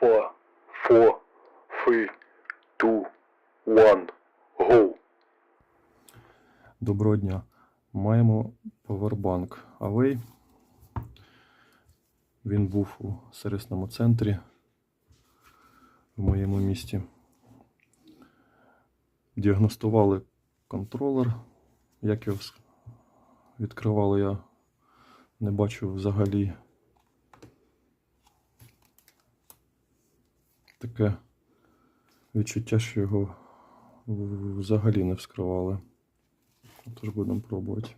four, four, three, two, one, go. Доброго дня. Маємо повербанк Away. Він був у сервісному центрі в моєму місті. Діагностували контролер. Як його відкривали, я не бачу взагалі. Таке відчуття, що його взагалі не вскривали. Тож будемо пробувати.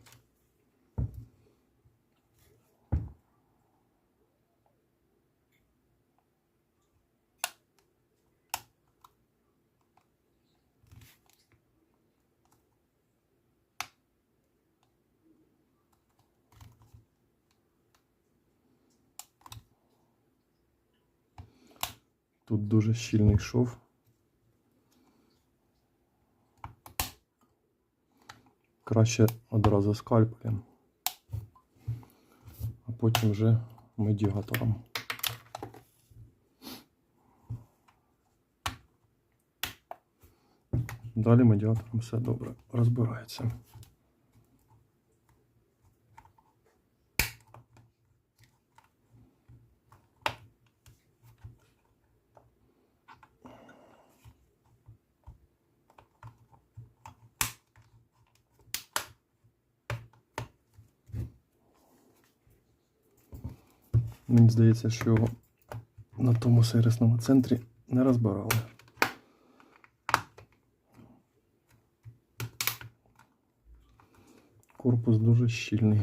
Тут дуже щільний шов. Краще одразу скальпелем, а потім вже медіатором. Далі медіатором все добре розбирається. Мені здається, що на тому сервісному центрі не розбирали. Корпус дуже щільний.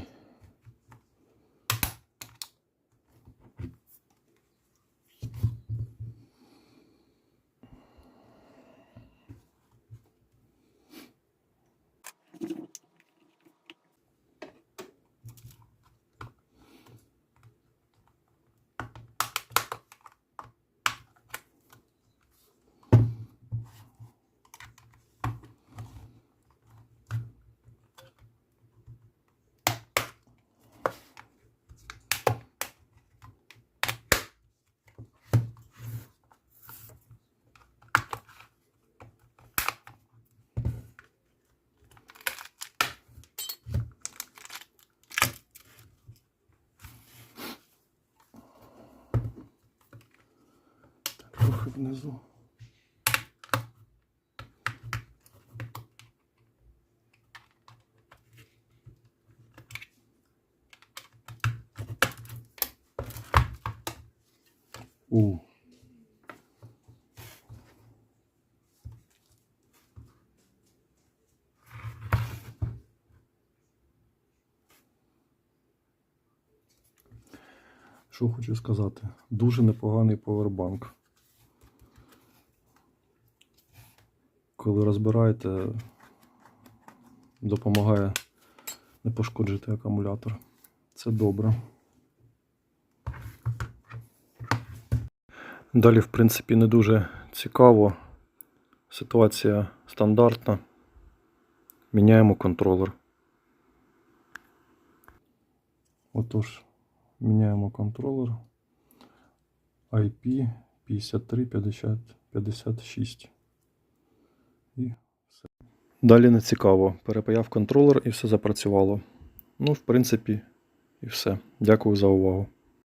Трохи внизу. У. Що хочу сказати? Дуже непоганий повербанк. Коли розбираєте, допомагає не пошкоджити акумулятор. Це добре. Далі, в принципі, не дуже цікаво. Ситуація стандартна. Міняємо контролер. Отож, міняємо контролер IP 5356. І все. Далі не цікаво. Перепаяв контролер і все запрацювало. Ну, в принципі, і все. Дякую за увагу.